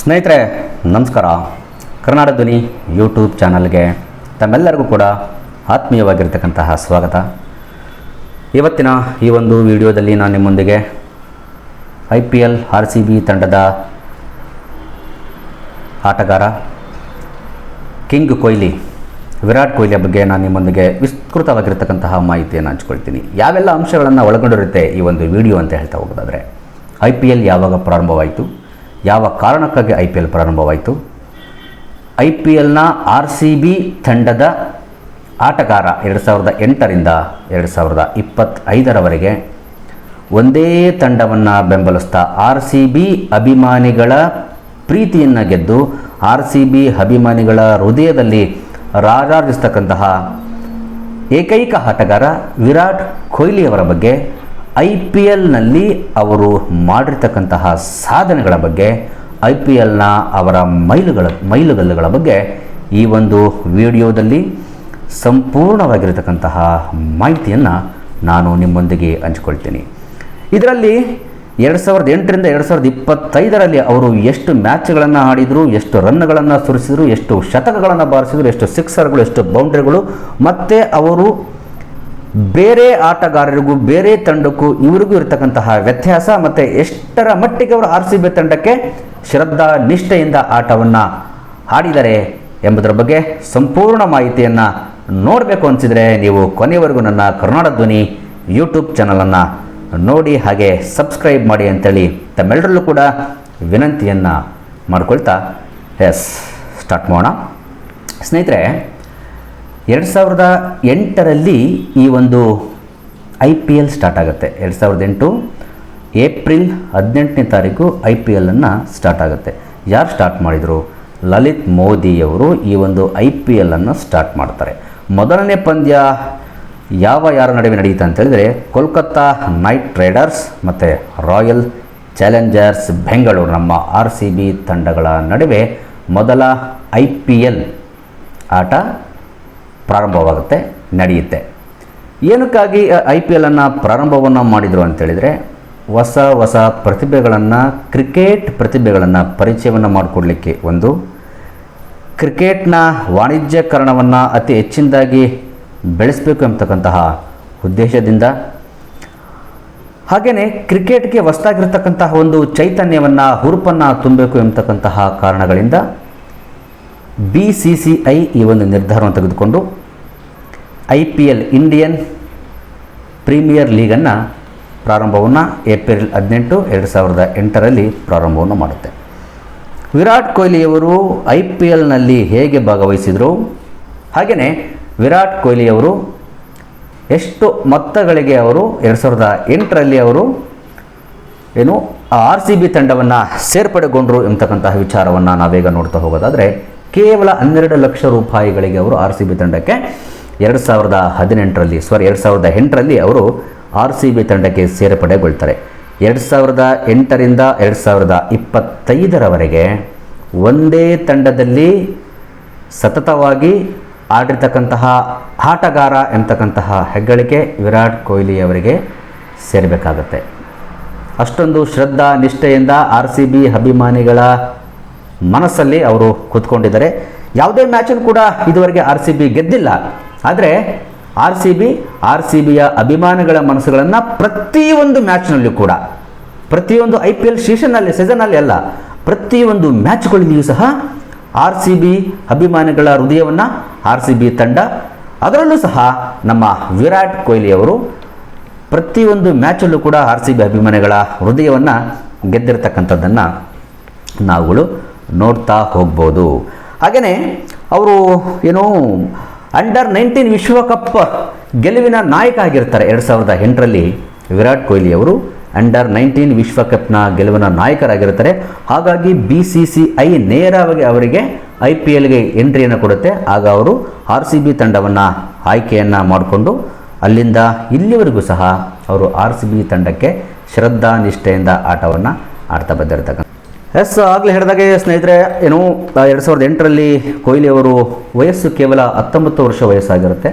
ಸ್ನೇಹಿತರೆ, ನಮಸ್ಕಾರ. ಕರ್ನಾಟಕ ಧ್ವನಿ ಯೂಟ್ಯೂಬ್ ಚಾನಲ್ಗೆ ತಮ್ಮೆಲ್ಲರಿಗೂ ಕೂಡ ಆತ್ಮೀಯವಾಗಿರ್ತಕ್ಕಂತಹ ಸ್ವಾಗತ. ಇವತ್ತಿನ ಈ ಒಂದು ವಿಡಿಯೋದಲ್ಲಿ ನಾನು ನಿಮ್ಮೊಂದಿಗೆ I P L, R C B ತಂಡದ ಆಟಗಾರ ಕಿಂಗ್ ಕೊಹ್ಲಿ, ವಿರಾಟ್ ಕೊಹ್ಲಿಯ ಬಗ್ಗೆ ನಾನು ನಿಮ್ಮೊಂದಿಗೆ ವಿಸ್ತೃತವಾಗಿರ್ತಕ್ಕಂತಹ ಮಾಹಿತಿಯನ್ನು ಹಂಚ್ಕೊಳ್ತೀನಿ. ಯಾವೆಲ್ಲ ಅಂಶಗಳನ್ನು ಒಳಗೊಂಡಿರುತ್ತೆ ಈ ಒಂದು ವಿಡಿಯೋ ಅಂತ ಹೇಳ್ತಾ ಹೋಗೋದಾದರೆ, ಐ ಪಿ ಎಲ್ ಯಾವಾಗ ಪ್ರಾರಂಭವಾಯಿತು ಯಾವ ಕಾರಣಕ್ಕಾಗಿ ಐ ಪಿ ಎಲ್ ಪ್ರಾರಂಭವಾಯಿತು? ಐ ಪಿ ಎಲ್ನ ಆರ್ ಸಿ ಬಿ ತಂಡದ ಆಟಗಾರ ಎರಡು ಸಾವಿರದ ಎಂಟರಿಂದ ಎರಡು ಸಾವಿರದ ಇಪ್ಪತ್ತೈದರವರೆಗೆ ಒಂದೇ ತಂಡವನ್ನು ಬೆಂಬಲಿಸ್ತಾ ಆರ್ ಸಿ ಬಿ ಅಭಿಮಾನಿಗಳ ಪ್ರೀತಿಯನ್ನು ಗೆದ್ದು ಆರ್ ಸಿ ಬಿ ಅಭಿಮಾನಿಗಳ ಹೃದಯದಲ್ಲಿ ರಾರಾಜಿಸ್ತಕ್ಕಂತಹ ಏಕೈಕ ಆಟಗಾರ ವಿರಾಟ್ ಕೊಹ್ಲಿಯವರ ಬಗ್ಗೆ ಐ ಪಿ ಎಲ್ನಲ್ಲಿ ಅವರು ಮಾಡಿರ್ತಕ್ಕಂತಹ ಸಾಧನೆಗಳ ಬಗ್ಗೆ, ಐ ಪಿ ಎಲ್ನ ಅವರ ಮೈಲುಗಳ, ಮೈಲುಗಲ್ಲುಗಳ ಬಗ್ಗೆ ಈ ಒಂದು ವಿಡಿಯೋದಲ್ಲಿ ಸಂಪೂರ್ಣವಾಗಿರತಕ್ಕಂತಹ ಮಾಹಿತಿಯನ್ನು ನಾನು ನಿಮ್ಮೊಂದಿಗೆ ಹಂಚಿಕೊಳ್ತೀನಿ. ಇದರಲ್ಲಿ ಎರಡು ಸಾವಿರದ ಎಂಟರಿಂದ ಎರಡು ಸಾವಿರದ ಇಪ್ಪತ್ತೈದರಲ್ಲಿ ಅವರು ಎಷ್ಟು ಮ್ಯಾಚ್ಗಳನ್ನು ಆಡಿದರು, ಎಷ್ಟು ರನ್ಗಳನ್ನು ಸುರಿಸಿದರು, ಎಷ್ಟು ಶತಕಗಳನ್ನು ಬಾರಿಸಿದರು, ಎಷ್ಟು ಸಿಕ್ಸರ್ಗಳು, ಎಷ್ಟು ಬೌಂಡ್ರಿಗಳು, ಮತ್ತು ಅವರು ಬೇರೆ ಆಟಗಾರರಿಗೂ, ಬೇರೆ ತಂಡಕ್ಕೂ ಇವರಿಗೂ ಇರತಕ್ಕಂತಹ ವ್ಯತ್ಯಾಸ ಮತ್ತು ಎಷ್ಟರ ಮಟ್ಟಿಗೆ ಅವರು ಆರ್ ಸಿ ಬಿ ತಂಡಕ್ಕೆ ಶ್ರದ್ಧಾ, ನಿಷ್ಠೆಯಿಂದ ಆಟವನ್ನು ಆಡಿದರೆ ಎಂಬುದರ ಬಗ್ಗೆ ಸಂಪೂರ್ಣ ಮಾಹಿತಿಯನ್ನು ನೋಡಬೇಕು ಅನಿಸಿದರೆ ನೀವು ಕೊನೆಯವರೆಗೂ ನನ್ನ ಕರ್ನಾಟಕ ಧ್ವನಿ ಯೂಟ್ಯೂಬ್ ಚಾನಲನ್ನು ನೋಡಿ ಹಾಗೆ ಸಬ್ಸ್ಕ್ರೈಬ್ ಮಾಡಿ ಅಂತೇಳಿ ತಮ್ಮೆಲ್ಲರಲ್ಲೂ ಕೂಡ ವಿನಂತಿಯನ್ನು ಮಾಡಿಕೊಳ್ತಾ ಎಸ್ ಸ್ಟಾರ್ಟ್ ಮಾಡೋಣ. ಸ್ನೇಹಿತರೆ ಎರಡು ಸಾವಿರದ ಎಂಟರಲ್ಲಿ ಈ ಒಂದು ಐ ಪಿ ಎಲ್ ಸ್ಟಾರ್ಟ್ ಆಗುತ್ತೆ. ಎರಡು ಸಾವಿರದ ಎಂಟು ಏಪ್ರಿಲ್ ಹದಿನೆಂಟನೇ ತಾರೀಕು ಐ ಪಿ ಎಲ್ಲನ್ನು ಸ್ಟಾರ್ಟ್ ಆಗುತ್ತೆ. ಯಾರು ಸ್ಟಾರ್ಟ್ ಮಾಡಿದರು? ಲಲಿತ್ ಮೋದಿಯವರು ಈ ಒಂದು ಐ ಪಿ ಎಲ್ಲನ್ನು ಸ್ಟಾರ್ಟ್ ಮಾಡ್ತಾರೆ. ಮೊದಲನೇ ಪಂದ್ಯ ಯಾವ ಯಾರ ನಡುವೆ ನಡೆಯುತ್ತೆ ಅಂತ ಹೇಳಿದರೆ ಕೋಲ್ಕತ್ತಾ ನೈಟ್ ರೈಡರ್ಸ್ ಮತ್ತು ರಾಯಲ್ ಚಾಲೆಂಜರ್ಸ್ ಬೆಂಗಳೂರು, ನಮ್ಮ ಆರ್ ಸಿ ಬಿ ತಂಡಗಳ ನಡುವೆ ಮೊದಲ ಐ ಪಿ ಎಲ್ ಆಟ ಪ್ರಾರಂಭವಾಗುತ್ತೆ, ನಡೆಯುತ್ತೆ. ಏನಕ್ಕಾಗಿ ಐ ಪಿ ಎಲನ್ನು ಪ್ರಾರಂಭವನ್ನು ಮಾಡಿದರು ಅಂತೇಳಿದರೆ ಹೊಸ ಹೊಸ ಪ್ರತಿಭೆಗಳನ್ನು, ಕ್ರಿಕೆಟ್ ಪ್ರತಿಭೆಗಳನ್ನು ಪರಿಚಯವನ್ನು ಮಾಡಿಕೊಡ್ಲಿಕ್ಕೆ ಒಂದು ಕ್ರಿಕೆಟ್ನ ವಾಣಿಜ್ಯಕರಣವನ್ನು ಅತಿ ಹೆಚ್ಚಿನದಾಗಿ ಬೆಳೆಸಬೇಕು ಎಂಬತಕ್ಕಂತಹ ಉದ್ದೇಶದಿಂದ ಹಾಗೆಯೇ ಕ್ರಿಕೆಟ್ಗೆ ಹೊಸದಾಗಿರ್ತಕ್ಕಂತಹ ಒಂದು ಚೈತನ್ಯವನ್ನು, ಹುರುಪನ್ನು ತುಂಬಬೇಕು ಎಂಬತಕ್ಕಂತಹ ಕಾರಣಗಳಿಂದ, ಬಿ ಸಿ ಸಿ ಐ ಈ ಒಂದು ನಿರ್ಧಾರವನ್ನು ತೆಗೆದುಕೊಂಡು I P L Indian premier ಲೀಗನ್ನು ಪ್ರಾರಂಭವನ್ನು ಏಪ್ರಿಲ್ ಹದಿನೆಂಟು ಎರಡು ಸಾವಿರದ ಎಂಟರಲ್ಲಿ ಪ್ರಾರಂಭವನ್ನು ಮಾಡುತ್ತೆ. ವಿರಾಟ್ ಕೊಹ್ಲಿಯವರು ಐ ಪಿ ಎಲ್ನಲ್ಲಿ ಹೇಗೆ ಭಾಗವಹಿಸಿದರು? ಹಾಗೆಯೇ ವಿರಾಟ್ ಕೊಹ್ಲಿಯವರು ಎಷ್ಟು ಮೊತ್ತಗಳಿಗೆ ಅವರು ಎರಡು ಸಾವಿರದ ಎಂಟರಲ್ಲಿ ಅವರು ಏನು ಆರ್ ಸಿ ಬಿ ತಂಡವನ್ನು ಸೇರ್ಪಡೆಗೊಂಡರು ಎಂಬತಕ್ಕಂತಹ ವಿಚಾರವನ್ನು ನಾವೀಗ ನೋಡ್ತಾ ಹೋಗೋದಾದರೆ ಕೇವಲ ಹನ್ನೆರಡು ಲಕ್ಷ ರೂಪಾಯಿಗಳಿಗೆ ಅವರು ಆರ್ ಸಿ ಬಿ ತಂಡಕ್ಕೆ ಎರಡು ಸಾವಿರದ ಹದಿನೆಂಟರಲ್ಲಿ ಸಾರಿ ಎರಡು ಸಾವಿರದ ಎಂಟರಲ್ಲಿ ಅವರು ಆರ್ ಸಿ ಬಿ ತಂಡಕ್ಕೆ ಸೇರ್ಪಡೆಗೊಳ್ತಾರೆ. ಎರಡು ಸಾವಿರದ ಎಂಟರಿಂದ ಎರಡು ಸಾವಿರದ ಇಪ್ಪತ್ತೈದರವರೆಗೆ ಒಂದೇ ತಂಡದಲ್ಲಿ ಸತತವಾಗಿ ಆಡಿರ್ತಕ್ಕಂತಹ ಆಟಗಾರ ಎಂತಕ್ಕಂತಹ ಹೆಗ್ಗಳಿಕೆ ವಿರಾಟ್ ಕೊಹ್ಲಿ ಅವರಿಗೆ ಸೇರಬೇಕಾಗತ್ತೆ. ಅಷ್ಟೊಂದು ಶ್ರದ್ಧಾ ನಿಷ್ಠೆಯಿಂದ ಆರ್ ಸಿ ಬಿ ಅಭಿಮಾನಿಗಳ ಮನಸ್ಸಲ್ಲಿ ಅವರು ಕೂತ್ಕೊಂಡಿದ್ದಾರೆ. ಯಾವುದೇ ಮ್ಯಾಚನ್ನು ಕೂಡ ಇದುವರೆಗೆ ಆರ್ ಸಿ ಬಿ ಗೆದ್ದಿಲ್ಲ. ಆದರೆ R C B R C ಬಿಯ ಅಭಿಮಾನಿಗಳ ಮನಸ್ಸುಗಳನ್ನು ಪ್ರತಿಯೊಂದು ಮ್ಯಾಚ್ನಲ್ಲಿ ಕೂಡ, ಪ್ರತಿಯೊಂದು ಐ ಪಿ ಎಲ್ ಸೀಸನ್ನಲ್ಲಿ ಸೀಸನ್ನಲ್ಲಿ ಅಲ್ಲ, ಪ್ರತಿಯೊಂದು ಮ್ಯಾಚ್ಗಳಲ್ಲಿಯೂ ಸಹ ಆರ್ ಸಿ ಬಿ ಅಭಿಮಾನಿಗಳ ಹೃದಯವನ್ನು ಆರ್ ಸಿ ಬಿ ತಂಡ, ಅದರಲ್ಲೂ ಸಹ ನಮ್ಮ ವಿರಾಟ್ ಕೊಹ್ಲಿ ಅವರು ಪ್ರತಿಯೊಂದು ಮ್ಯಾಚಲ್ಲೂ ಕೂಡ ಆರ್ ಸಿ ಬಿ ಅಭಿಮಾನಿಗಳ ಹೃದಯವನ್ನು ಗೆದ್ದಿರ್ತಕ್ಕಂಥದ್ದನ್ನು ನಾವುಗಳು ನೋಡ್ತಾ ಹೋಗ್ಬೋದು. ಹಾಗೆಯೇ ಅವರು ಏನು ಅಂಡರ್ ನೈನ್ಟೀನ್ ವಿಶ್ವಕಪ್ ಗೆಲುವಿನ ನಾಯಕ ಆಗಿರ್ತಾರೆ. ಎರಡು ಸಾವಿರದ ಎಂಟರಲ್ಲಿ ವಿರಾಟ್ ಕೊಹ್ಲಿ ಅವರು ಅಂಡರ್ ನೈನ್ಟೀನ್ ವಿಶ್ವಕಪ್ನ ಗೆಲುವಿನ ನಾಯಕರಾಗಿರುತ್ತಾರೆ ಹಾಗಾಗಿ ಬಿ ಸಿ ಸಿ ಐ ನೇರವಾಗಿ ಅವರಿಗೆ ಐ ಪಿ ಎಲ್ಗೆ ಎಂಟ್ರಿಯನ್ನು ಕೊಡುತ್ತೆ. ಆಗ ಅವರು ಆರ್ ಸಿ ಬಿ ತಂಡವನ್ನು ಆಯ್ಕೆಯನ್ನು ಮಾಡಿಕೊಂಡು ಅಲ್ಲಿಂದ ಇಲ್ಲಿವರೆಗೂ ಸಹ ಅವರು ಆರ್ ಸಿ ಬಿ ತಂಡಕ್ಕೆ ಶ್ರದ್ಧಾ ನಿಷ್ಠೆಯಿಂದ ಆಟವನ್ನು ಆಡ್ತಾ ಬಂದಿರತಕ್ಕಂಥ ಎಸ್, ಆಗಲೇ ಹೇಳಿದಾಗೆ ಸ್ನೇಹಿತರೆ, ಏನು ಎರಡು ಸಾವಿರದ ಎಂಟರಲ್ಲಿ ಕೊಹ್ಲಿ ಅವರು ವಯಸ್ಸು ಕೇವಲ ಹತ್ತೊಂಬತ್ತು ವರ್ಷ ವಯಸ್ಸಾಗಿರುತ್ತೆ.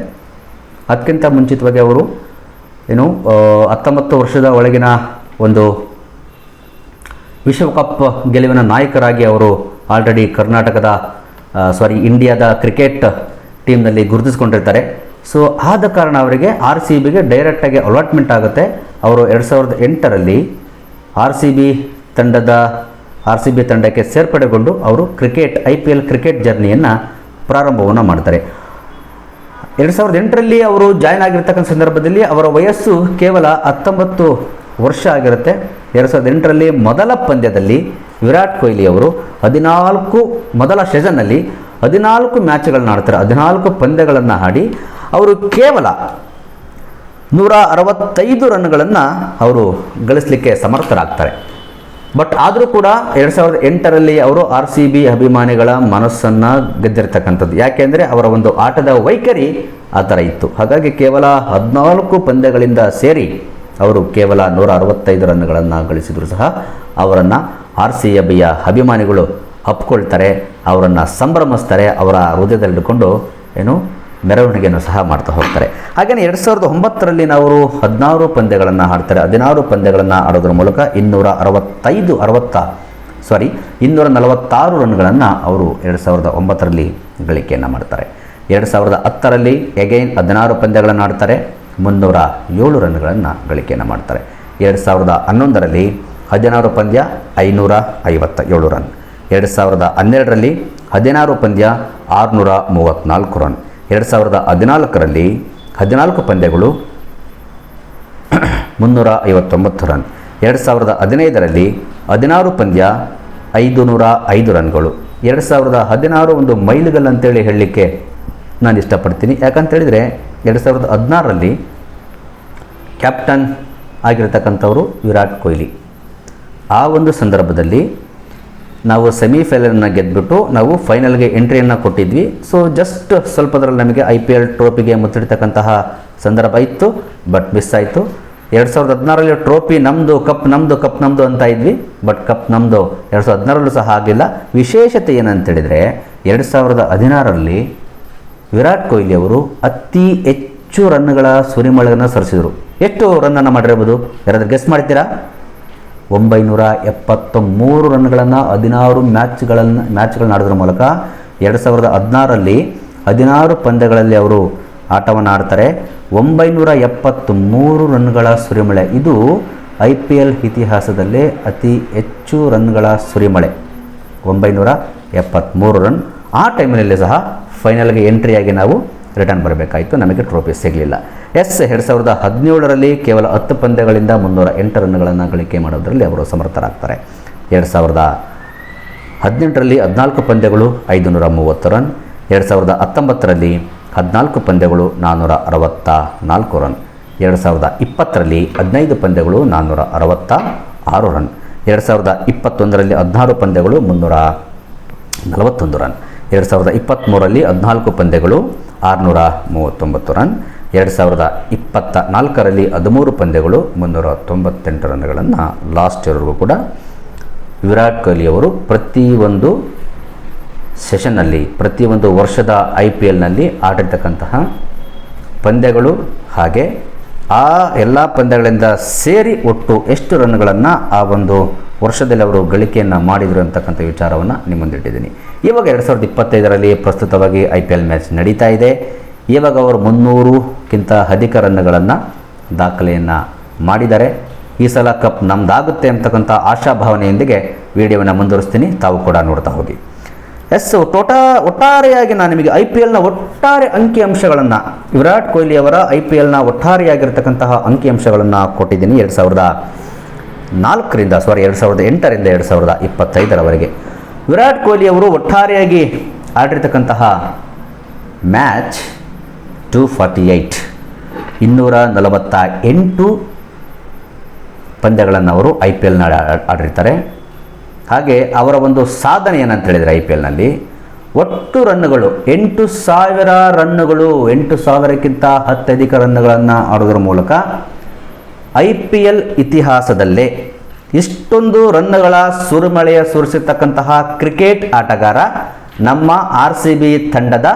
ಅದಕ್ಕಿಂತ ಮುಂಚಿತವಾಗಿ ಅವರು, ಏನು ಹತ್ತೊಂಬತ್ತು ವರ್ಷದ ಒಳಗಿನ ಒಂದು ವಿಶ್ವಕಪ್ ಗೆಲುವಿನ ನಾಯಕರಾಗಿ ಅವರು ಆಲ್ರೆಡಿ ಕರ್ನಾಟಕದ ಸಾರಿ ಇಂಡಿಯಾದ ಕ್ರಿಕೆಟ್ ಟೀಮ್ನಲ್ಲಿ ಗುರುತಿಸ್ಕೊಂಡಿರ್ತಾರೆ. ಸೊ, ಆದ ಕಾರಣ ಅವರಿಗೆ ಆರ್ ಸಿ ಬಿಗೆ ಡೈರೆಕ್ಟಾಗಿ ಅಲಾಟ್ಮೆಂಟ್ ಆಗುತ್ತೆ. ಅವರು ಎರಡು ಸಾವಿರದ ಎಂಟರಲ್ಲಿ ಆರ್ ಸಿ ಬಿ ತಂಡದ ಆರ್ ಸಿ ಬಿ ತಂಡಕ್ಕೆ ಸೇರ್ಪಡೆಗೊಂಡು ಅವರು cricket, I P L cricket ಜರ್ನಿಯನ್ನು ಪ್ರಾರಂಭವನ್ನು ಮಾಡ್ತಾರೆ. ಎರಡು ಸಾವಿರದ ಎಂಟರಲ್ಲಿ ಅವರು ಜಾಯ್ನ್ ಆಗಿರ್ತಕ್ಕಂಥ ಸಂದರ್ಭದಲ್ಲಿ ಅವರ ವಯಸ್ಸು ಕೇವಲ ಹತ್ತೊಂಬತ್ತು ವರ್ಷ ಆಗಿರುತ್ತೆ. ಎರಡು ಸಾವಿರದ ಎಂಟರಲ್ಲಿ ಮೊದಲ ಪಂದ್ಯದಲ್ಲಿ ವಿರಾಟ್ ಕೊಹ್ಲಿ ಅವರು ಹದಿನಾಲ್ಕು, ಮೊದಲ ಸೆಷನ್ನಲ್ಲಿ ಹದಿನಾಲ್ಕು ಮ್ಯಾಚ್ಗಳನ್ನ ಆಡ್ತಾರೆ. ಹದಿನಾಲ್ಕು ಪಂದ್ಯಗಳನ್ನು ಆಡಿ ಅವರು ಕೇವಲ ನೂರ ಅರವತ್ತೈದು ರನ್ಗಳನ್ನು ಅವರು ಗಳಿಸಲಿಕ್ಕೆ ಸಮರ್ಥರಾಗ್ತಾರೆ. ಬಟ್ ಆದರೂ ಕೂಡ ಎರಡು ಸಾವಿರದ ಎಂಟರಲ್ಲಿ ಅವರು ಆರ್ ಸಿ ಬಿ ಅಭಿಮಾನಿಗಳ ಮನಸ್ಸನ್ನು ಗೆದ್ದಿರ್ತಕ್ಕಂಥದ್ದು. ಯಾಕೆಂದರೆ ಅವರ ಒಂದು ಆಟದ ವೈಖರಿ ಆ ಥರ ಇತ್ತು. ಹಾಗಾಗಿ ಕೇವಲ ಹದಿನಾಲ್ಕು ಪಂದ್ಯಗಳಿಂದ ಸೇರಿ ಅವರು ಕೇವಲ ನೂರ ಅರವತ್ತೈದು ರನ್ಗಳನ್ನು ಗಳಿಸಿದರೂ ಸಹ ಅವರನ್ನು ಆರ್ ಸಿ ಬಿಯ ಅಭಿಮಾನಿಗಳು ಅಪ್ಕೊಳ್ತಾರೆ, ಅವರನ್ನು ಸಂಭ್ರಮಿಸ್ತಾರೆ, ಅವರ ಹೃದಯದಲ್ಲಿಟ್ಟುಕೊಂಡು ಏನು ಮೆರವಣಿಗೆಯನ್ನು ಸಹ ಮಾಡ್ತಾ ಹೋಗ್ತಾರೆ. ಹಾಗೆಯೇ ಎರಡು ಸಾವಿರದ ಒಂಬತ್ತರಲ್ಲಿ ನಾವು ಹದಿನಾರು ಪಂದ್ಯಗಳನ್ನು ಆಡ್ತಾರೆ. ಹದಿನಾರು ಪಂದ್ಯಗಳನ್ನು ಆಡೋದ್ರ ಮೂಲಕ ಇನ್ನೂರ ಅರವತ್ತೈದು, ಅರವತ್ತ ಸಾರಿ ಇನ್ನೂರ ನಲವತ್ತಾರು ರನ್ಗಳನ್ನು ಅವರು ಎರಡು ಸಾವಿರದ ಒಂಬತ್ತರಲ್ಲಿ ಗಳಿಕೆಯನ್ನು ಮಾಡ್ತಾರೆ. ಎರಡು ಸಾವಿರದ ಹತ್ತರಲ್ಲಿ ಎಗೈನ್ ಹದಿನಾರು ಪಂದ್ಯಗಳನ್ನು ಆಡ್ತಾರೆ. ಮುನ್ನೂರ ಏಳು ರನ್ಗಳನ್ನು ಗಳಿಕೆಯನ್ನು ಮಾಡ್ತಾರೆ. ಎರಡು ಸಾವಿರದ ಹನ್ನೊಂದರಲ್ಲಿ ಹದಿನಾರು ಪಂದ್ಯ, ಐನೂರ ಐವತ್ತ ಏಳು ರನ್. ಎರಡು ಸಾವಿರದ ಹನ್ನೆರಡರಲ್ಲಿ ಹದಿನಾರು ಪಂದ್ಯ, ಆರುನೂರ ಮೂವತ್ತ್ನಾಲ್ಕು ರನ್. ಎರಡು ಸಾವಿರದ ಹದಿನಾಲ್ಕರಲ್ಲಿ ಹದಿನಾಲ್ಕು ಪಂದ್ಯಗಳು ಮುನ್ನೂರ ಐವತ್ತೊಂಬತ್ತು ರನ್. ಎರಡು ಸಾವಿರದ ಹದಿನೈದರಲ್ಲಿ ಹದಿನಾರು ಪಂದ್ಯ ಐದು ನೂರ ಐದು ರನ್ಗಳು. ಎರಡು ಸಾವಿರದ ಹದಿನಾರು ಒಂದು ಮೈಲುಗಲ್ ಅಂತೇಳಿ ಹೇಳಲಿಕ್ಕೆ ನಾನು ಇಷ್ಟಪಡ್ತೀನಿ. ಯಾಕಂತೇಳಿದರೆ ಎರಡು ಸಾವಿರದ ಹದಿನಾರರಲ್ಲಿ ಕ್ಯಾಪ್ಟನ್ ಆಗಿರತಕ್ಕಂಥವರು ವಿರಾಟ್ ಕೊಹ್ಲಿ. ಆ ಒಂದು ಸಂದರ್ಭದಲ್ಲಿ ನಾವು ಸೆಮಿಫೈನಲನ್ನು ಗೆದ್ದುಬಿಟ್ಟು ನಾವು ಫೈನಲ್ಗೆ ಎಂಟ್ರಿಯನ್ನು ಕೊಟ್ಟಿದ್ವಿ. ಸೊ ಜಸ್ಟ್ ಸ್ವಲ್ಪದ್ರಲ್ಲಿ ನಮಗೆ ಐ ಪಿ ಎಲ್ ಟ್ರೋಫಿಗೆ ಮುತ್ತಿಡ್ತಕ್ಕಂತಹ ಸಂದರ್ಭ ಇತ್ತು ಬಟ್ ಮಿಸ್ ಆಯಿತು. ಎರಡು ಸಾವಿರದ ಹದಿನಾರರಲ್ಲಿ ಟ್ರೋಫಿ ನಮ್ಮದು ಕಪ್ ನಮ್ಮದು ಕಪ್ ನಮ್ಮದು ಅಂತ ಇದ್ವಿ ಬಟ್ ಕಪ್ ನಮ್ಮದು ಎರಡು ಸಾವಿರದ ಹದಿನಾರಲ್ಲೂ ಸಹ ಆಗಲಿಲ್ಲ ವಿಶೇಷತೆ ಏನಂತೇಳಿದರೆ, ಎರಡು ಸಾವಿರದ ಹದಿನಾರರಲ್ಲಿ ವಿರಾಟ್ ಕೊಹ್ಲಿ ಅವರು ಅತಿ ಹೆಚ್ಚು ರನ್ಗಳ ಸುರಿಮಳೆಯನ್ನು ಸರಿಸಿದರು. ಎಷ್ಟು ರನ್ನನ್ನು ಮಾಡಿರ್ಬೋದು? ಯಾರಾದರೂ ಗೆಸ್ ಮಾಡ್ತೀರಾ? ಒಂಬೈನೂರ ಎಪ್ಪತ್ತ ಮೂರು ರನ್ಗಳನ್ನು ಹದಿನಾರು ಮ್ಯಾಚ್ಗಳನ್ನು, ಮ್ಯಾಚ್ಗಳನ್ನ ಆಡೋದ್ರ ಮೂಲಕ ಎರಡು ಸಾವಿರದ ಹದಿನಾರರಲ್ಲಿ ಹದಿನಾರು ಪಂದ್ಯಗಳಲ್ಲಿ ಅವರು ಆಟವನ್ನು ಆಡ್ತಾರೆ. ಒಂಬೈನೂರ ಎಪ್ಪತ್ತ್ ಮೂರು ರನ್ಗಳ ಸುರಿಮಳೆ. ಇದು ಐ ಪಿ ಎಲ್ ಇತಿಹಾಸದಲ್ಲೇ ಅತಿ ಹೆಚ್ಚು ರನ್ಗಳ ಸುರಿಮಳೆ. ಒಂಬೈನೂರ ಎಪ್ಪತ್ತ್ಮೂರು ರನ್. ಆ ಟೈಮಿನಲ್ಲಿ ಸಹ ಫೈನಲ್ಗೆ ಎಂಟ್ರಿಯಾಗಿ ನಾವು ರಿಟರ್ನ್ ಬರಬೇಕಾಯಿತು, ನಮಗೆ ಟ್ರೋಫಿ ಸಿಗಲಿಲ್ಲ. ಎಸ್ ಎರಡು ಸಾವಿರದ ಹದಿನೇಳರಲ್ಲಿ ಕೇವಲ ಹತ್ತು ಪಂದ್ಯಗಳಿಂದ ಮುನ್ನೂರ ಎಂಟು ರನ್ಗಳನ್ನು ಗಳಿಕೆ ಮಾಡೋದರಲ್ಲಿ ಅವರು ಸಮರ್ಥರಾಗ್ತಾರೆ. ಎರಡು ಸಾವಿರದ ಹದಿನೆಂಟರಲ್ಲಿ ಹದಿನಾಲ್ಕು ಪಂದ್ಯಗಳು ಐದು ನೂರ ಮೂವತ್ತು ರನ್, ಎರಡು ಸಾವಿರದ ಹತ್ತೊಂಬತ್ತರಲ್ಲಿ ಹದಿನಾಲ್ಕು ಪಂದ್ಯಗಳು ನಾನ್ನೂರ ಅರವತ್ತ ನಾಲ್ಕು ರನ್, ಎರಡು ಸಾವಿರದ ಇಪ್ಪತ್ತರಲ್ಲಿ ಹದಿನೈದು ಪಂದ್ಯಗಳು ನಾನ್ನೂರ ಅರವತ್ತ ಆರು ರನ್, ಎರಡು ಸಾವಿರದ ಇಪ್ಪತ್ತೊಂದರಲ್ಲಿ ಹದಿನಾರು ಪಂದ್ಯಗಳು ಮುನ್ನೂರ ನಲವತ್ತೊಂದು ರನ್. ಎರಡು ಸಾವಿರದ ಇಪ್ಪತ್ತ್ಮೂರರಲ್ಲಿ ಹದಿನಾಲ್ಕು ಪಂದ್ಯಗಳು, ಆರುನೂರ ಮೂವತ್ತೊಂಬತ್ತು ರನ್. ಎರಡು ಸಾವಿರದ ಇಪ್ಪತ್ತ ನಾಲ್ಕರಲ್ಲಿ ಹದಿಮೂರು ಪಂದ್ಯಗಳು, ಮುನ್ನೂರ ತೊಂಬತ್ತೆಂಟು ರನ್ಗಳನ್ನು ಲಾಸ್ಟ್ ಇಯರ್ವರೆಗೂ ಕೂಡ ವಿರಾಟ್ ಕೊಹ್ಲಿ ಅವರು ಪ್ರತಿಯೊಂದು ಸೆಷನ್ನಲ್ಲಿ ಪ್ರತಿಯೊಂದು ವರ್ಷದ ಐ ಪಿ ಎಲ್ನಲ್ಲಿ ಆಡಿರ್ತಕ್ಕಂತಹ ಪಂದ್ಯಗಳು ಹಾಗೆ ಆ ಎಲ್ಲ ಪಂದ್ಯಗಳಿಂದ ಸೇರಿ ಒಟ್ಟು ಎಷ್ಟು ರನ್ಗಳನ್ನು ಆ ಒಂದು ವರ್ಷದಲ್ಲಿ ಅವರು ಗಳಿಕೆಯನ್ನು ಮಾಡಿದರು ಅಂತಕ್ಕಂಥ ವಿಚಾರವನ್ನು ನಿಮ್ಮ ಮುಂದಿಟ್ಟಿದ್ದೀನಿ ಇವಾಗ ಎರಡು ಸಾವಿರದ ಇಪ್ಪತ್ತೈದರಲ್ಲಿ ಪ್ರಸ್ತುತವಾಗಿ ಐ ಪಿ ಎಲ್ ಮ್ಯಾಚ್ ನಡೀತಾ ಇದೆ. ಇವಾಗ ಅವರು ಮುನ್ನೂರುಕ್ಕಿಂತ ಅಧಿಕ ರನ್ಗಳನ್ನು ದಾಖಲೆಯನ್ನು ಮಾಡಿದ್ದಾರೆ. ಈ ಸಲ ಕಪ್ ನಮ್ಮದಾಗುತ್ತೆ ಅಂತಕ್ಕಂಥ ಆಶಾಭಾವನೆಯೊಂದಿಗೆ ವಿಡಿಯೋವನ್ನು ಮುಂದುವರಿಸ್ತೀನಿ. ತಾವು ಕೂಡ ನೋಡ್ತಾ ಹೋಗಿ. ಎಸ್ ಟೋಟಾ ಒಟ್ಟಾರೆಯಾಗಿ ನಾನು ನಿಮಗೆ ಐ ಪಿ ಎಲ್ನ ಒಟ್ಟಾರೆ ಅಂಕಿಅಂಶಗಳನ್ನು ವಿರಾಟ್ ಕೊಹ್ಲಿ ಅವರ ಐ ಪಿ ಎಲ್ನ ಒಟ್ಟಾರೆಯಾಗಿರ್ತಕ್ಕಂತಹ ಅಂಕಿಅಂಶಗಳನ್ನು ಕೊಟ್ಟಿದ್ದೀನಿ. ಎರಡು ಸಾವಿರದ ನಾಲ್ಕರಿಂದ ಸಾರಿ ಎರಡು ಸಾವಿರದ ಎಂಟರಿಂದ ಎರಡು ಸಾವಿರದ ಇಪ್ಪತ್ತೈದರವರೆಗೆ. ವಿರಾಟ್ ಕೊಹ್ಲಿ ಅವರು ಒಟ್ಟಾರೆಯಾಗಿ ಆಡಿರ್ತಕ್ಕಂತಹ ಮ್ಯಾಚ್ ಟು ಫಾರ್ಟಿ ಏಯ್ಟ್ ಇನ್ನೂರ ನಲವತ್ತ ಎಂಟು ಪಂದ್ಯಗಳನ್ನು ಅವರು ಐ ಪಿ ಎಲ್ನ ಆಡಿರ್ತಾರೆ. ಹಾಗೆ ಅವರ ಒಂದು ಸಾಧನೆ ಏನಂತ ಹೇಳಿದರೆ ಐ ಪಿ ಎಲ್ನಲ್ಲಿ, ಒಟ್ಟು ರನ್ನುಗಳು, ಎಂಟು ಸಾವಿರ ರನ್ನುಗಳು, ಎಂಟು ಸಾವಿರಕ್ಕಿಂತ ಹತ್ತಧಿಕ ರನ್ನುಗಳನ್ನು ಆಡೋದ್ರ ಮೂಲಕ ಐ ಪಿ ಎಲ್ ಇತಿಹಾಸದಲ್ಲೇ ಇಷ್ಟೊಂದು ರನ್ನುಗಳ ಸುರಿಮಳೆಯ ಸುರಿಸಿರ್ತಕ್ಕಂತಹ ಕ್ರಿಕೆಟ್ ಆಟಗಾರ ನಮ್ಮ ಆರ್ ಸಿ ಬಿ ತಂಡದ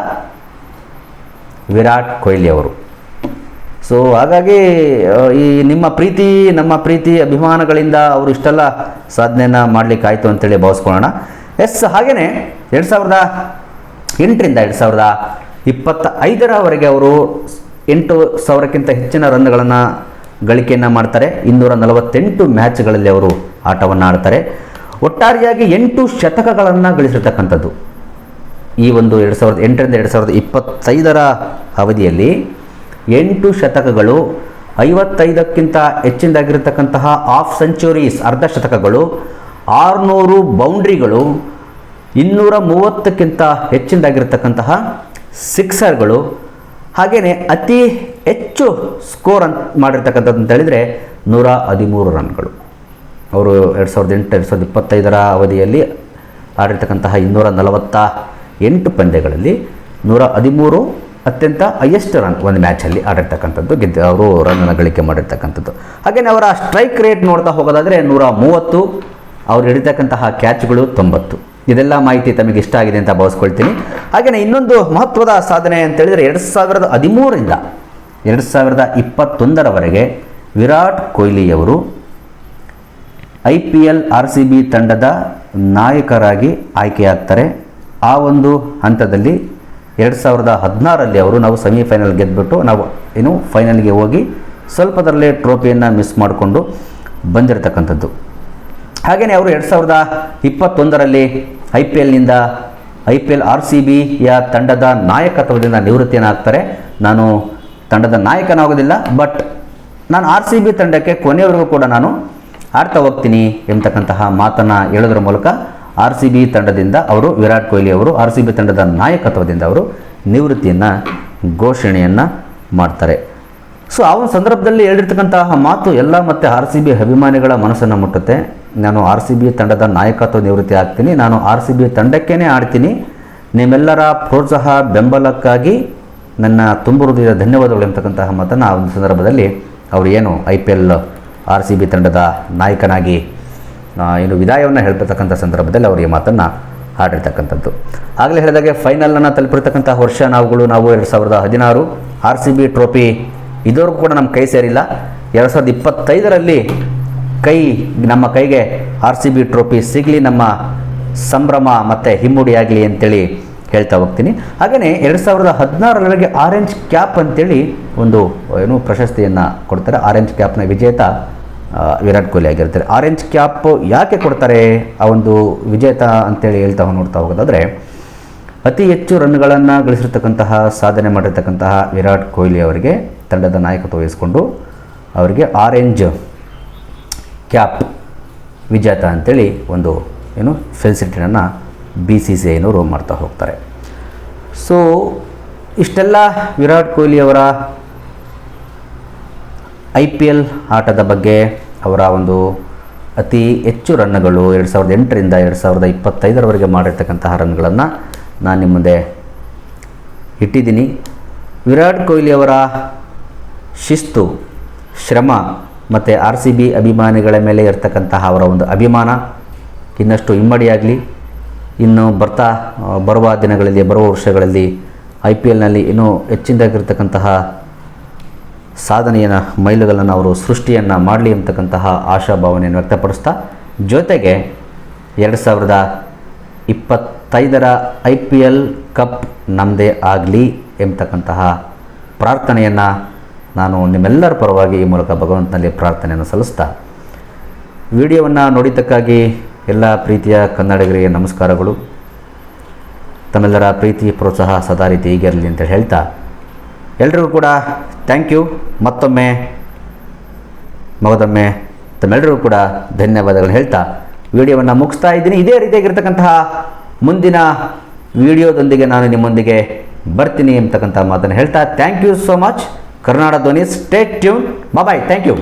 ವಿರಾಟ್ ಕೊಹ್ಲಿ ಅವರು. ಸೊ ಹಾಗಾಗಿ ಈ ನಿಮ್ಮ ಪ್ರೀತಿ, ನಮ್ಮ ಪ್ರೀತಿ, ಅಭಿಮಾನಗಳಿಂದ ಅವರು ಇಷ್ಟೆಲ್ಲ ಸಾಧನೆಯನ್ನು ಮಾಡಲಿಕ್ಕೆ ಆಯಿತು ಅಂತೇಳಿ ಭಾವಿಸ್ಕೊಳ್ಳೋಣ. ಎಸ್ ಹಾಗೆಯೇ ಎರಡು ಸಾವಿರದ ಎಂಟರಿಂದ ಎರಡು ಸಾವಿರದ ಇಪ್ಪತ್ತ ಐದರವರೆಗೆ ಅವರು ಎಂಟು ಸಾವಿರಕ್ಕಿಂತ ಹೆಚ್ಚಿನ ರನ್ಗಳನ್ನು ಗಳಿಕೆಯನ್ನು ಮಾಡ್ತಾರೆ. ಇನ್ನೂರ ನಲವತ್ತೆಂಟು ಮ್ಯಾಚ್ಗಳಲ್ಲಿ ಅವರು ಆಟವನ್ನು ಆಡ್ತಾರೆ. ಒಟ್ಟಾರೆಯಾಗಿ ಎಂಟು ಶತಕಗಳನ್ನು ಗಳಿಸಿರ್ತಕ್ಕಂಥದ್ದು. ಈ ಒಂದು ಎರಡು ಸಾವಿರದ ಎಂಟರಿಂದ ಎರಡು ಸಾವಿರದ ಇಪ್ಪತ್ತೈದರ ಅವಧಿಯಲ್ಲಿ ಎಂಟು ಶತಕಗಳು, ಐವತ್ತೈದಕ್ಕಿಂತ ಹೆಚ್ಚಿನದಾಗಿರತಕ್ಕಂತಹ ಆಫ್ ಸೆಂಚುರೀಸ್ ಅರ್ಧ ಶತಕಗಳು, ಆರುನೂರು ಬೌಂಡ್ರಿಗಳು ಇನ್ನೂರ ಮೂವತ್ತಕ್ಕಿಂತ ಹೆಚ್ಚಿನದಾಗಿರತಕ್ಕಂತಹ ಸಿಕ್ಸರ್ಗಳು ಹಾಗೆಯೇ ಅತಿ ಹೆಚ್ಚು ಸ್ಕೋರ್ ಅಂತ ಮಾಡಿರ್ತಕ್ಕಂಥದ್ದು ಅಂತ ಹೇಳಿದರೆ ನೂರ ಹದಿಮೂರು ರನ್ಗಳು. ಅವರು ಎರಡು ಸಾವಿರದ ಎಂಟು, ಎರಡು ಸಾವಿರದ ಇಪ್ಪತ್ತೈದರ ಅವಧಿಯಲ್ಲಿ ಆಡಿರ್ತಕ್ಕಂತಹ ಇನ್ನೂರ ನಲವತ್ತ ಎಂಟು ಪಂದ್ಯಗಳಲ್ಲಿ ನೂರ ಹದಿಮೂರು ಅತ್ಯಂತ ಹೈಯೆಸ್ಟ್ ರನ್ ಒಂದು ಮ್ಯಾಚಲ್ಲಿ ಆಡಿರ್ತಕ್ಕಂಥದ್ದು, ಗೆದ್ದು ಅವರು ರನ್ನನ್ನು ಗಳಿಕೆ ಮಾಡಿರ್ತಕ್ಕಂಥದ್ದು. ಹಾಗೆಯೇ ಅವರ ಸ್ಟ್ರೈಕ್ ರೇಟ್ ನೋಡ್ತಾ ಹೋಗೋದಾದರೆ ನೂರ ಮೂವತ್ತು, ಅವ್ರು ಹಿಡಿತಕ್ಕಂತಹ ಕ್ಯಾಚ್ಗಳು ತೊಂಬತ್ತು. ಇದೆಲ್ಲ ಮಾಹಿತಿ ತಮಗೆ ಇಷ್ಟ ಆಗಿದೆ ಅಂತ ಭಾವಿಸ್ಕೊಳ್ತೀನಿ. ಹಾಗೆಯೇ ಇನ್ನೊಂದು ಮಹತ್ವದ ಸಾಧನೆ ಅಂತ ಹೇಳಿದರೆ ಎರಡು ಸಾವಿರದ ಹದಿಮೂರರಿಂದ ಎರಡು ಸಾವಿರದ ಇಪ್ಪತ್ತೊಂದರವರೆಗೆ Virat ಕೊಹ್ಲಿಯವರು I P L, R C B ತಂಡದ ನಾಯಕರಾಗಿ ಆಯ್ಕೆಯಾಗ್ತಾರೆ. ಆ ಒಂದು ಹಂತದಲ್ಲಿ ಎರಡು ಸಾವಿರದ ಹದಿನಾರರಲ್ಲಿ ಅವರು ನಾವು ಸೆಮಿಫೈನಲ್ ಗೆದ್ದುಬಿಟ್ಟು ನಾವು ಏನು ಫೈನಲ್ಗೆ ಹೋಗಿ ಸ್ವಲ್ಪದರಲ್ಲೇ ಟ್ರೋಫಿಯನ್ನು ಮಿಸ್ ಮಾಡಿಕೊಂಡು ಬಂದಿರತಕ್ಕಂಥದ್ದು. ಹಾಗೆಯೇ ಅವರು ಎರಡು ಸಾವಿರದ ಇಪ್ಪತ್ತೊಂದರಲ್ಲಿ I P ಎಲ್ನಿಂದ I P L R C ಬಿಯ ತಂಡದ ನಾಯಕತ್ವದಿಂದ ನಿವೃತ್ತಿಯನ್ನಾಗ್ತಾರೆ ನಾನು ತಂಡದ ನಾಯಕನಾಗೋದಿಲ್ಲ, ಬಟ್ ನಾನು ಆರ್ ಸಿ ಬಿ ತಂಡಕ್ಕೆ ಕೊನೆಯವರೆಗೂ ಕೂಡ ನಾನು ಆಡ್ತಾ ಹೋಗ್ತೀನಿ ಎಂಬತಕ್ಕಂತಹ ಮಾತನ್ನು ಹೇಳೋದ್ರ ಮೂಲಕ ಆರ್ ಸಿ ಬಿ ತಂಡದಿಂದ ಅವರು, ವಿರಾಟ್ ಕೊಹ್ಲಿ ಅವರು, ಆರ್ ಸಿ ಬಿ ತಂಡದ ನಾಯಕತ್ವದಿಂದ ಅವರು ನಿವೃತ್ತಿಯನ್ನು, ಘೋಷಣೆಯನ್ನು ಮಾಡ್ತಾರೆ. ಸೊ, ಆ ಒಂದು ಸಂದರ್ಭದಲ್ಲಿ ಹೇಳಿರ್ತಕ್ಕಂತಹ ಮಾತು ಎಲ್ಲ ಮತ್ತು ಆರ್ ಸಿ ಬಿ ಅಭಿಮಾನಿಗಳ ಮನಸ್ಸನ್ನು ಮುಟ್ಟುತ್ತೆ. ನಾನು ಆರ್ ಸಿ ಬಿ ತಂಡದ ನಾಯಕತ್ವ ನಿವೃತ್ತಿ ಆಗ್ತೀನಿ. ನಾನು ಆರ್ ಸಿ ಬಿ ತಂಡಕ್ಕೇ ಆಡ್ತೀನಿ. ನಿಮ್ಮೆಲ್ಲರ ಪ್ರೋತ್ಸಾಹ, ಬೆಂಬಲಕ್ಕಾಗಿ ನನ್ನ ತುಂಬು ಹೃದಯದ ಧನ್ಯವಾದಗಳು ಎಂಬತಕ್ಕಂತಹ ಮಾತನ್ನು ಆ ಒಂದು ಸಂದರ್ಭದಲ್ಲಿ ಅವರು ಏನು I P L R C B ತಂಡದ ನಾಯಕನಾಗಿ ಏನು ವಿದಾಯವನ್ನು ಹೇಳ್ತಿರ್ತಕ್ಕಂಥ ಸಂದರ್ಭದಲ್ಲಿ ಅವರು ಈ ಮಾತನ್ನು ಆಡಿರ್ತಕ್ಕಂಥದ್ದು. ಆಗಲೇ ಹೇಳಿದಾಗೆ ಫೈನಲನ್ನು ತಲುಪಿರ್ತಕ್ಕಂಥ ವರ್ಷ ನಾವುಗಳು ನಾವು ಎರಡು ಸಾವಿರದ ಹದಿನಾರು ಆರ್ ಸಿ ಬಿ ಟ್ರೋಫಿ ಇದುವರೆಗೂ ಕೂಡ ನಮ್ಮ ಕೈ ಸೇರಿಲ್ಲ. ಎರಡು ಸಾವಿರದ ಇಪ್ಪತ್ತೈದರಲ್ಲಿ ಕೈ, ನಮ್ಮ ಕೈಗೆ ಆರ್ ಸಿ ಬಿ ಟ್ರೋಫಿ ಸಿಗಲಿ, ನಮ್ಮ ಸಂಭ್ರಮ ಮತ್ತು ಹಿಮ್ಮುಡಿಯಾಗಲಿ ಅಂತೇಳಿ ಹೇಳ್ತಾ ಹೋಗ್ತೀನಿ. ಹಾಗೆಯೇ ಎರಡು ಸಾವಿರದ ಹದಿನಾರರೊಳಗೆ ಆರೆಂಜ್ ಕ್ಯಾಪ್ ಅಂತೇಳಿ ಒಂದು, ಏನು ಪ್ರಶಸ್ತಿಯನ್ನು ಕೊಡ್ತಾರೆ. ಆರೆಂಜ್ ಕ್ಯಾಪ್ನ ವಿಜೇತ ವಿರಾಟ್ ಕೊಹ್ಲಿ ಆಗಿರ್ತಾರೆ. ಆರೆಂಜ್ ಕ್ಯಾಪ್ ಯಾಕೆ ಕೊಡ್ತಾರೆ? ಆ ಒಂದು ವಿಜೇತ ಅಂತೇಳಿ ಹೇಳ್ತಾ ನೋಡ್ತಾ ಹೋಗೋದಾದರೆ, ಅತಿ ಹೆಚ್ಚು ರನ್ಗಳನ್ನು ಗಳಿಸಿರ್ತಕ್ಕಂತಹ, ಸಾಧನೆ ಮಾಡಿರ್ತಕ್ಕಂತಹ ವಿರಾಟ್ ಕೊಹ್ಲಿ ಅವರಿಗೆ ತಂಡದ ನಾಯಕತ್ವ ವಹಿಸ್ಕೊಂಡು ಅವರಿಗೆ ಆರೆಂಜ್ ಕ್ಯಾಪ್ ವಿಜೇತ ಅಂತೇಳಿ ಒಂದು, ಏನು ಫೆಸಿಲಿಟಿಯನ್ನು ಬಿ ಸಿ ಸಿ ಐನವರು ಮಾಡ್ತಾ ಹೋಗ್ತಾರೆ. ಸೊ ಇಷ್ಟೆಲ್ಲ ವಿರಾಟ್ ಕೊಹ್ಲಿ ಅವರ ಐ ಪಿ ಎಲ್ ಆಟದ ಬಗ್ಗೆ, ಅವರ ಒಂದು ಅತಿ ಹೆಚ್ಚು ರನ್ಗಳು ಎರಡು ಸಾವಿರದ ಎಂಟರಿಂದ ಎರಡು ಸಾವಿರದ ಇಪ್ಪತ್ತೈದರವರೆಗೆ ಮಾಡಿರ್ತಕ್ಕಂತಹ ರನ್ಗಳನ್ನು ನಾನು ನಿಮ್ಮ ಮುಂದೆ ಇಟ್ಟಿದ್ದೀನಿ. ವಿರಾಟ್ ಕೊಹ್ಲಿ ಅವರ ಶಿಸ್ತು, ಶ್ರಮ ಮತ್ತು ಆರ್ ಸಿ ಬಿ ಅಭಿಮಾನಿಗಳ ಮೇಲೆ ಇರತಕ್ಕಂತಹ ಅವರ ಒಂದು ಅಭಿಮಾನ. ಇನ್ನಷ್ಟು ಇಮ್ಮಡಿಯಾಗಲಿ, ಇನ್ನು ಬರ್ತಾ ಬರುವ ದಿನಗಳಲ್ಲಿ, ಬರುವ ವರ್ಷಗಳಲ್ಲಿ ಐ ಪಿ ಎಲ್ನಲ್ಲಿ ಇನ್ನೂ ಹೆಚ್ಚಿನದಾಗಿರ್ತಕ್ಕಂತಹ ಸಾಧನೆಯನ್ನು, ಮೈಲುಗಲ್ಲನ್ನು ಅವರು ಸೃಷ್ಟಿಯನ್ನು ಮಾಡಲಿ ಅಂತಕ್ಕಂತಹ ಆಶಾಭಾವನೆಯನ್ನು ವ್ಯಕ್ತಪಡಿಸ್ತಾ, ಜೊತೆಗೆ ಎರಡು ಸಾವಿರದ ಇಪ್ಪತ್ತೈದರ ಐ ಪಿ ಎಲ್ ಕಪ್ ನಮ್ಮದೇ ಆಗಲಿ ಎಂಬತಕ್ಕಂತಹ ಪ್ರಾರ್ಥನೆಯನ್ನು ನಾನು ನಿಮ್ಮೆಲ್ಲರ ಪರವಾಗಿ ಈ ಮೂಲಕ ಭಗವಂತನಲ್ಲಿ ಪ್ರಾರ್ಥನೆಯನ್ನು ಸಲ್ಲಿಸ್ತಾ ವಿಡಿಯೋವನ್ನು ನೋಡಿದ್ದಕ್ಕಾಗಿ ಎಲ್ಲ ಪ್ರೀತಿಯ ಕನ್ನಡಿಗರಿಗೆ ನಮಸ್ಕಾರಗಳು. ತಮ್ಮೆಲ್ಲರ ಪ್ರೀತಿ, ಪ್ರೋತ್ಸಾಹ ಸದಾ ರೀತಿ ಈಗಿರಲಿ ಅಂತ ಹೇಳ್ತಾ ಎಲ್ರಿಗೂ ಕೂಡ ಥ್ಯಾಂಕ್ ಯು ಮತ್ತೊಮ್ಮೆ ಮಗದೊಮ್ಮೆ ತಮ್ಮೆಲ್ಲರಿಗೂ ಕೂಡ ಧನ್ಯವಾದಗಳು ಹೇಳ್ತಾ ವಿಡಿಯೋವನ್ನು ಮುಗಿಸ್ತಾ ಇದ್ದೀನಿ. ಇದೇ ರೀತಿಯಾಗಿರ್ತಕ್ಕಂತಹ ಮುಂದಿನ ವಿಡಿಯೋದೊಂದಿಗೆ ನಾನು ನಿಮ್ಮೊಂದಿಗೆ ಬರ್ತೀನಿ ಅಂತಕ್ಕಂಥ ಮಾತನ್ನು ಹೇಳ್ತಾ thank you so much Karnataka Dhwani stay tuned bye thank you